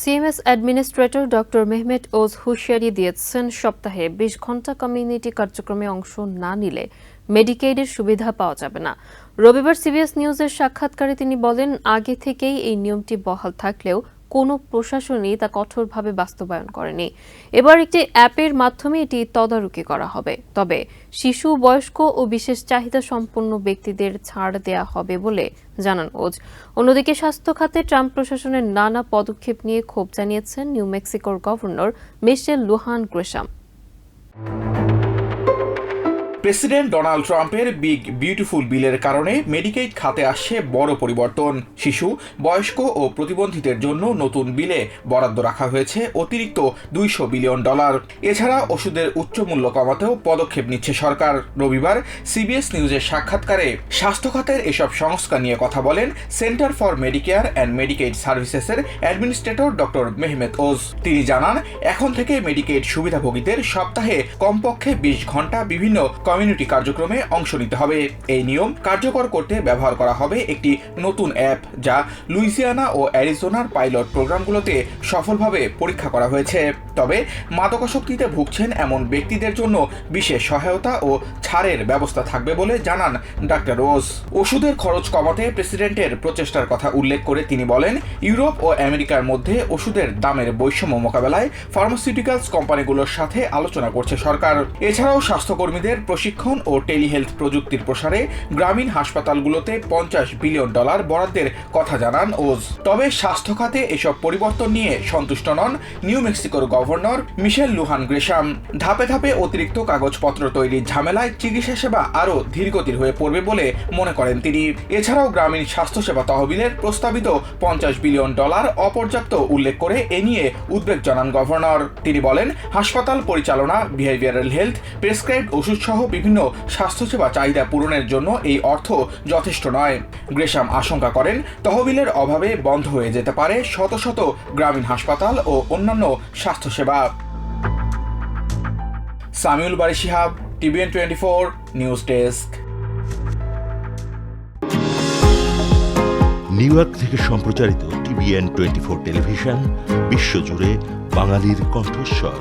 CMS administrator doctor Mehmet Oz হুঁশিয়ারি দিয়েছেন সপ্তাহে বিশ ঘণ্টা কমিউনিটি কার্যক্রমে অংশ না নিলে মেডিকেইডের সুবিধা পাওয়া যাবে না। রবিবার সিবিএস নিউজের সাক্ষাৎকারে তিনি বলেন, আগে থেকেই এই নিয়মটি বহাল থাকলেও কোনো প্রশাসনই তা কঠোরভাবে বাস্তবায়ন করেনি। এবার একটি অ্যাপের মাধ্যমে এটি তদারকি করা হবে। তবে শিশু, বয়স্ক ও বিশেষ চাহিদা সম্পন্ন ব্যক্তিদের ছাড় দেয়া হবে বলে জানান ওজ। অন্যদিকে স্বাস্থ্য খাতে ট্রাম্প প্রশাসনের নানা পদক্ষেপ নিয়ে ক্ষোভ জানিয়েছেন নিউ মেক্সিকোর governor Michelle Lujan Grisham president Donald ট্রাম্পের বিগ, বিউটিফুল বিলের কারণে মেডিকেড খাতে আসছে বড় পরিবর্তন। শিশু, বয়স্ক ও প্রতিবন্ধীদের জন্য নতুন বিলে বরাদ্দ রাখা হয়েছে অতিরিক্ত দুইশো বিলিয়ন ডলার। এছাড়া ওষুধের উচ্চ মূল্য কমাতেও পদক্ষেপ নিচ্ছে সরকার। রবিবার সিবিএস নিউজের সাক্ষাৎকারে স্বাস্থ্য খাতের এসব সংস্কার নিয়ে কথা বলেন centre for Medicare and Medicaid সার্ভিসেসের administrator doctor Mehmet Oz. তিনি জানান, এখন থেকে মেডিকেড সুবিধাভোগীদের সপ্তাহে কমপক্ষে বিশ ঘণ্টা বিভিন্ন কমিউনিটি কার্যক্রমে অংশ নিতে হবে। এই নিয়ম কার্যকর করতে ব্যবহার করা হবে একটি নতুন অ্যাপ যা লুইসিয়ানা ও অ্যারিজোনার পাইলট প্রোগ্রামগুলোতে সফলভাবে পরীক্ষা করা হয়েছে। তবে মাদকাসক্তিতে ভুগছেন এমন ব্যক্তিদের জন্য বিশেষ সহায়তা ও ছাড়ের ব্যবস্থা থাকবে বলে জানান ডাক্তার রোজ। ওষুধের খরচ কমাতে প্রেসিডেন্টের প্রচেষ্টার কথা উল্লেখ করে তিনি বলেন, ইউরোপ ও আমেরিকার মধ্যে ওষুধের দামের বৈষম্য মোকাবেলায় ফার্মাসিউটিক্যালস কোম্পানিগুলোর সাথে আলোচনা করছে সরকার। এছাড়াও স্বাস্থ্যকর্মীদের প্রশিক্ষণ ও টেলিহেলথ প্রযুক্তির প্রসারে গ্রামীণ হাসপাতালগুলোতে পঞ্চাশ বিলিয়ন ডলার বরাদ্দের কথা জানান ওজ। তবে স্বাস্থ্য খাতে এসব পরিবর্তন নিয়ে সন্তুষ্ট নন নিউ মেক্সিকোর গভর্নর মিশেল লুহান গ্রেশাম। ধাপে ধাপে অতিরিক্ত কাগজপত্র তৈরির ঝামেলায় চিকিৎসা সেবা আরও ধীরগতির হয়ে পড়বে বলে মনে করেন তিনি। এছাড়াও গ্রামীণ স্বাস্থ্যসেবা তহবিলের প্রস্তাবিত পঞ্চাশ বিলিয়ন ডলার অপর্যাপ্ত উল্লেখ করে এ নিয়ে উদ্বেগ জানান গভর্নর। তিনি বলেন, হাসপাতাল পরিচালনা, বিহেভিয়ারাল হেলথ প্রেসক্রাইব ওষুধ সহ বিভিন্ন স্বাস্থ্যসেবা চাহিদা পূরণের জন্য এই অর্থ যথেষ্ট নয়। গ্রেশাম আশঙ্কা করেন, তহবিলের অভাবে বন্ধ হয়ে যেতে পারে শত শত গ্রামীণ হাসপাতাল ও অন্যান্য স্বাস্থ্যসেবা। Samiul Bari Shihab, TVN twenty four news desk. New York থেকে সম্প্রচারিত টিভিএন টোয়েন্টি ফোর টেলিভিশন, বিশ্বজুড়ে বাঙালির কণ্ঠস্বর।